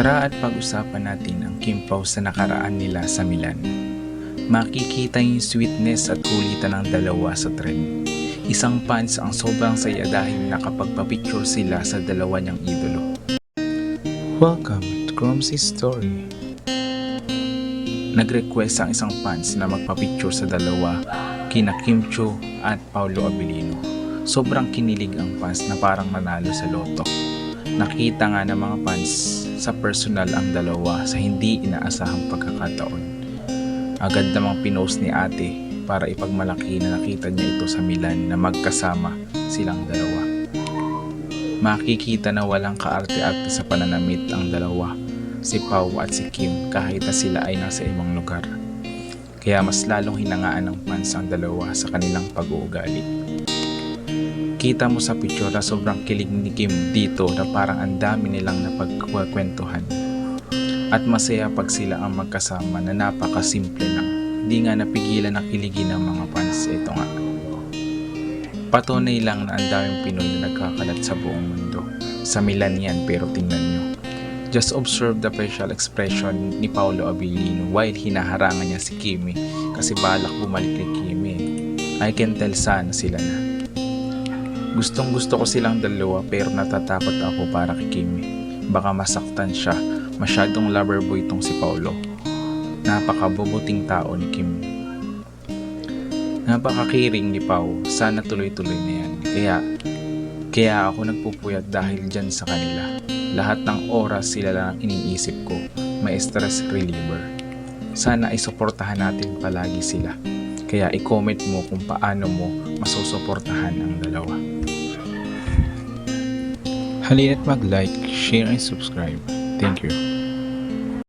Tara at pag-usapan natin ang Kim Pao sa nakaraan nila sa Milan. Makikita yung sweetness at kulitan ng dalawa sa tren. Isang fans ang sobrang saya dahil nakapagpapicture sila sa dalawa niyang idolo. Welcome to Cromsy's Story. Nag-request ang isang fans na magpapicture sa dalawa kina Kim Cho at Paulo Abilino. Sobrang kinilig ang fans na parang nanalo sa loto. Nakita nga ng mga fans sa personal ang dalawa sa hindi inaasahang pagkakataon. Agad namang pinost ni ate para ipagmalaki na nakita niya ito sa Milan na magkasama silang dalawa. Makikita na walang kaarte-arte sa pananamit ang dalawa, si Pau at si Kim kahit na sila ay nasa ibang lugar. Kaya mas lalong hinangaan ng fans ang dalawa sa kanilang pag-uugali. Kita mo sa picture na sobrang kilig ni Kim dito na parang ang dami nilang napagkwentuhan. At masaya pag sila ang magkasama na napakasimple lang. Di nga napigilan ang kiligin ng mga fans. Ito nga. Patunay lang na ang daming Pinoy na nagkakalat sa buong mundo. Sa Milan yan pero tingnan nyo. Just observe the facial expression ni Paolo Abilino while hinaharangan niya si Kimi kasi balak bumalik kay Kimi. I can tell sana sila na. Gustong gusto ko silang dalawa pero natatakot ako para kay Kimi. Baka masaktan siya. Masyadong lover boy itong si Paulo. Napakabubuting tao ni Kim. Napakakiring ni Pau. Sana tuloy-tuloy na yan. Kaya, kaya ako nagpupuyat dahil dyan sa kanila. Lahat ng oras sila lang ang iniisip ko. May stress reliever. Sana isuportahan natin palagi sila. Kaya i-comment mo kung paano mo masusuportahan ang dalawa. Halina't mag-like, share, and subscribe. Thank you.